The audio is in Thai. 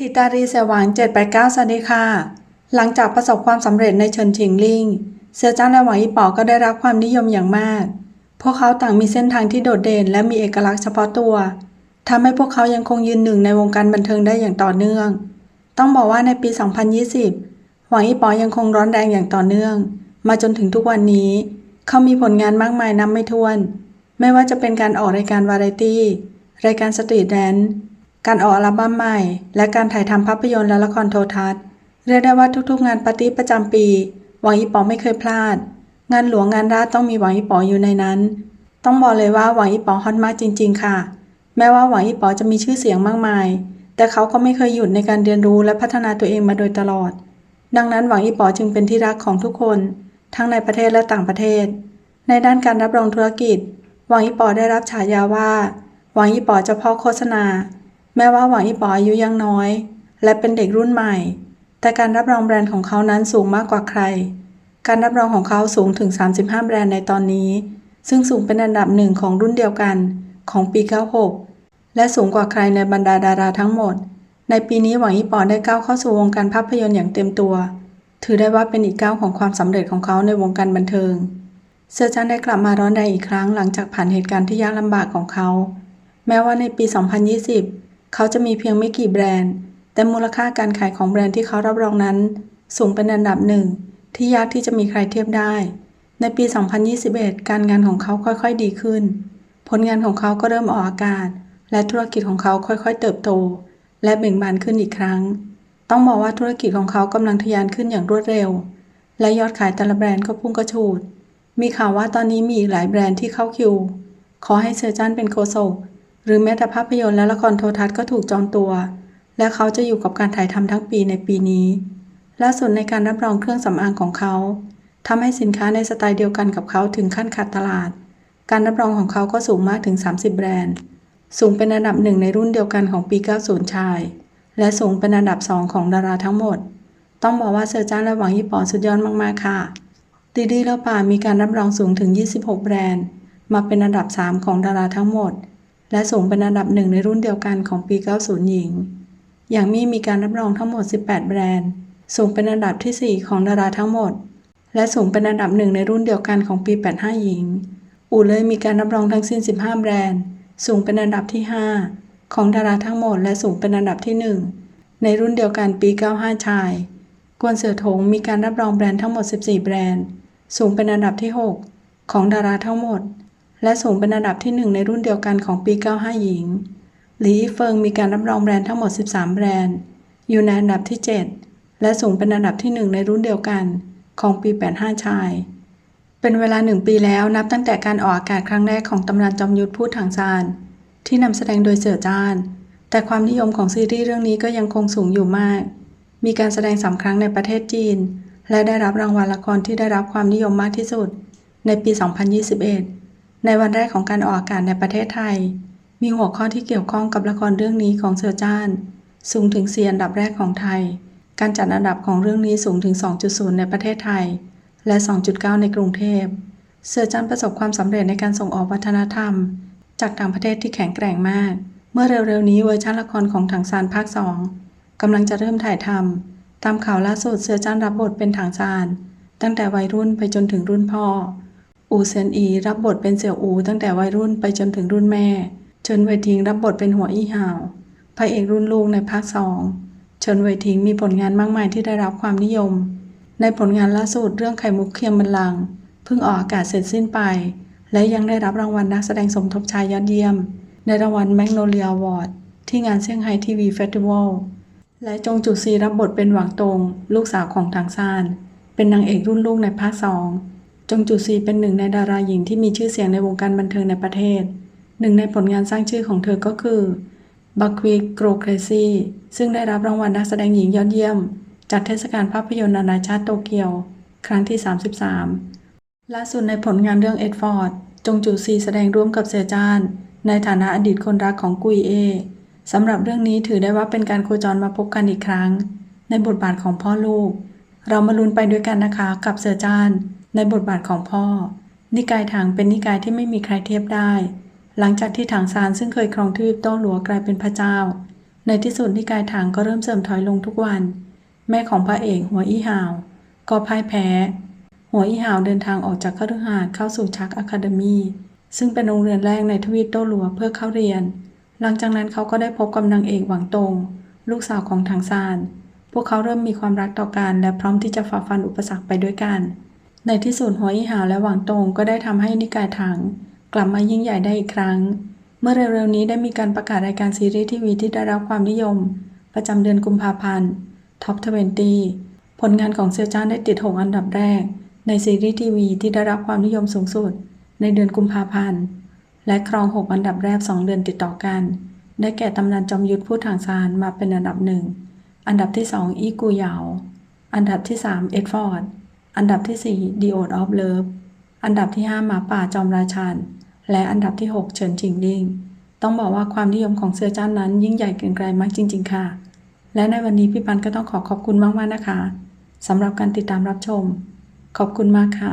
ทิตารีเสวาง789สวัสดีค่ะ หลังจากประสบความสำเร็จในเฉินชิงลิง เสือจ้างและหวังอีป๋อก็ได้รับความนิยมอย่างมาก พวกเขาต่างมีเส้นทางที่โดดเด่นและมีเอกลักษณ์เฉพาะตัวทำให้พวกเขายังคงยืนหนึ่งในวงการบันเทิงได้อย่างต่อเนื่อง ต้องบอกว่าในปี 2020 หวังอีป๋อยังคงร้อนแรงอย่างต่อเนื่อง มาจนถึงทุกวันนี้ เขามีผลงานมากมายนับไม่ถ้วน ไม่ว่าจะเป็นการออกรายการวาไรตี้ รายการสตรีทแดนซ์ การออกอัลบั้มใหม่ และการถ่ายทำภาพยนตร์และละครโทรทัศน์ เรียกได้ว่าทุกๆ งานปาร์ตี้ประจำปี หวังอีป๋อไม่เคยพลาด งานหลวงงานราชต้องมีหวังอีป๋ออยู่ในนั้น ต้องบอกเลยว่าหวังอีป๋อฮอตมากจริง ๆ ค่ะ แม้ว่าหวังอีป๋อจะมีชื่อเสียงมากมาย แต่เขาก็ไม่เคยหยุดในการเรียนรู้และพัฒนาตัวเองมาโดยตลอด ดังนั้นหวังอีป๋อจึงเป็นที่รักของทุกคน ทั้งในประเทศและต่างประเทศ ในด้านการรับรองธุรกิจ หวังอีป๋อได้รับฉายาว่า หวังอีป๋อเจ้าพ่อโฆษณา แม้ว่าหวังอีป๋ออายุยังน้อย และเป็นเด็กรุ่นใหม่ แต่การรับรองแบรนด์ของเขานั้นสูงมากกว่าใคร การรับรองของเขาสูงถึง 35 แบรนด์ในตอนนี้ ซึ่งสูงเป็นอันดับหนึ่งของรุ่นเดียวกันของปี 96 และสูงกว่าใครในบรรดาดาราทั้งหมด ในปีนี้หวังอีป๋อได้ก้าวเข้าสู่วงการภาพยนตร์อย่างเต็มตัว ถือได้ว่าเป็นอีกก้าวของความสำเร็จของเขาในวงการบันเทิง เซอร์จันได้กลับมาร้อนแรงอีกครั้งหลังจากผ่านเหตุการณ์ที่ยากลำบากของเขา แม้ว่าในปี 2020 เขาจะมีเพียงไม่กี่แบรนด์ แต่มูลค่าการขายของแบรนด์ที่เขารับรองนั้น สูงเป็นอันดับหนึ่งที่ยากที่จะมีใครเทียบได้ ในปี 2021 การงานของเขาค่อยๆดีขึ้น ผลงานของเขาก็เริ่มออกอากาศ และธุรกิจของเขาค่อยๆ เติบโต และเบ่งบานขึ้นอีกครั้ง ต้องบอกว่าธุรกิจของเขากำลังทะยานขึ้นอย่างรวดเร็ว และยอดขายแต่ละแบรนด์ก็พุ่งกระฉูด มีข่าวว่าตอนนี้มีอีกหลายแบรนด์ที่เข้าคิว ขอให้เซอร์จันเป็นโคโศก หรือแม้แต่ภาพยนตร์และละครโทรทัศน์ก็ถูกจองตัว และเขาจะอยู่กับการถ่ายทำทั้งปีในปีนี้ล่าสุดในการรับรองเครื่องสำอางของเขาทำให้สินค้าในสไตล์เดียวกันกับเขาถึงขั้นขาดตลาด การรับรองของเขาก็สูงมากถึง 30 แบรนด์ สูงเป็นอันดับหนึ่งในรุ่นเดียวกันของปี 90 ชาย และสูงเป็นอันดับสองของดาราทั้งหมด ต้องบอกว่าเซอร์จันและหวังยี่ปอสุดยอดมากๆค่ะดีดีแล้วป่ามีการรับรองสูงถึง 26 แบรนด์ มาเป็นอันดับ 3 ของดาราทั้งหมด และสูงเป็นอันดับหนึ่งในรุ่นเดียวกันของปี 90 หญิง อย่างมีมีการรับรองทั้งหมด 18 แบรนด์ สูงเป็นอันดับที่ 4 ของดาราทั้งหมด และสูงเป็นอันดับหนึ่งในรุ่นเดียวกันของปี 85 หญิง อู่เลยมีการรับรองทั้งสิ้น 15 แบรนด์ สูงเป็นอันดับที่ 5 ของดาราทั้งหมด และสูงเป็นอันดับที่ 1 ในรุ่นเดียวกันปี 95 ชาย กวนเสือถงมีการรับรองแบรนด์ทั้งหมด 14 แบรนด์ สูงเป็นอันดับที่ 6 ของดาราทั้งหมด และสูงเป็นอันดับที่ 1 ในรุ่นเดียวกันของปี 95 หญิง หลีเฟิงมีการรับรองแบรนด์ทั้งหมด 13 แบรนด์ อยู่ในอันดับที่ 7 และสูงเป็นอันดับที่ 1 ในรุ่นเดียวกันของปี 85 ชาย เป็นเวลาหนึ่งปีแล้วนับตั้งแต่การออกอากาศครั้งแรกของตำนานจอมยุทธพูดถังซาน ที่นำแสดงโดยเสือจาน แต่ความนิยมของซีรีส์เรื่องนี้ก็ยังคงสูงอยู่มาก มีการแสดงสามครั้งในประเทศจีน และได้รับรางวัลละครที่ได้รับความนิยมมากที่สุด ในปี 2021 ในวันแรกของการออกอากาศในประเทศไทย มีหัวข้อที่เกี่ยวข้องกับละครเรื่องนี้ของเสือจ้านสูงถึงเสียอันดับแรกของไทย การจัดอันดับของเรื่องนี้สูงถึง 2.0 ในประเทศไทย และ 2.9 ในกรุงเทพเสือจันประสบความสำเร็จในการส่งออกวัฒนธรรม จากต่างประเทศที่แข็งแกร่งมาก เมื่อเร็วๆนี้เวอร์ชันละครของถังซานภาค 2กำลังจะเริ่มถ่ายทำตามข่าวล่าสุดเสือจันรับบทเป็นถังซาน ตั้งแต่วัยรุ่นไปจนถึงรุ่นพ่อ อูเซนอีรับบทเป็นเสี่ยวอูตั้งแต่วัยรุ่นไปจนถึงรุ่นแม่ เฉินเวยทิงรับบทเป็นหัวอี้ห่าวพระเอกรุ่นลูกในภาคสองเฉินเวยทิงมีผลงานมากมายที่ได้รับความนิยม ในผลงานล่าสุดเรื่องไข่มุกเคียมบันลังเพิ่งออกอากาศเสร็จสิ้นไป และยังได้รับรางวัลนักแสดงสมทบชายยอดเยี่ยม ในรางวัลแมกโนเลีย w อร์ดที่งานเซี่ยงไฮ้ทีวีเฟสติวัลและจงจุซีรับบทเป็นหวังตง ลูกสาวของทางซาน เป็นนางเอกรุ่นลูกในภาคสอง จงจุซีเป็นหนึ่งในดาราหญิงที่มีชื่อเสียงในวงการบันเทิงในประเทศ หนึ่งในผลงานสร้างชื่อของเธอก็คือบัควิกโกรเครซีซึ่งได้รับรางวัลนักแสดงหญิงยอดเยี่ยม จากเทศกาลภาพยนตร์นานาชาติโตเกียว ครั้งที่ 33 ล่าสุดในผลงานเรื่องเอ็ดฟอร์ด จงจูซีแสดงร่วมกับเซจาน ในฐานะอดีตคนรักของกุยเอสำหรับเรื่องนี้ถือได้ว่าเป็นการโคจรมาพบกันอีกครั้ง ในบทบาทของพ่อลูก เรามาลุ้นไปด้วยกันนะคะกับเซจาน ในบทบาทของพ่อ นิกายถังเป็นนิกายที่ไม่มีใครเทียบได้ หลังจากที่ถังซานซึ่งเคยครองทวีปโต้หลัวกลายเป็นพระเจ้า ในที่สุดนิกายถังก็เริ่มเสื่อมถอยลงทุกวัน แม่ของพระเอกหัวอี้หาว ก็พ่ายแพ้ หัวอี้หาวเดินทางออกจากคฤหาสน์เข้าสู่ชักอะคาเดมีซึ่งเป็นโรงเรียนแรกในทวีปโต้หลัวเพื่อเข้าเรียน หลังจากนั้นเขาก็ได้พบกับนางเอกหวังตง ลูกสาวของทางซานพวกเขาเริ่มมีความรักต่อกันและพร้อมที่จะฝ่าฟันอุปสรรคไปด้วยกัน ในที่สุดหัวอีหาวและหวังตงก็ได้ทำให้นิกายถัง กลับมายิ่งใหญ่ได้อีกครั้ง เมื่อเร็วๆนี้ได้มีการประกาศรายการซีรีส์ทีวีที่ได้รับความนิยม ประจำเดือนกุมภาพันธ์ท็อป20ผลงานของเซียวจ้านได้ติด 6 อันดับแรก ในซีรีส์ทีวีที่ได้รับความนิยมสูงสุด ในเดือนกุมภาพันธ์และครอง 6 อันดับแรก 2 เดือนติดต่อกัน ได้แก่ตำนานจอมยุทธผู้ทางซานมาเป็นอันดับหนึ่งอันดับที่ 2 อีกูเหยาอันดับที่ 3 เอ็ดฟอร์ด อันดับที่ 4 The Oath of Love อันดับที่ 5 หมาป่าจอมราชัน และอันดับที่ 6 เฉินจิงลิง ต้องบอกว่าความนิยมของเสื้อจ้านนั้น ยิ่งใหญ่เกินไกลมากจริง ๆ ค่ะ และในวันนี้พี่ปันก็ต้องขอขอบคุณมากๆนะคะสำหรับการติดตามรับชม ขอบคุณมากค่ะ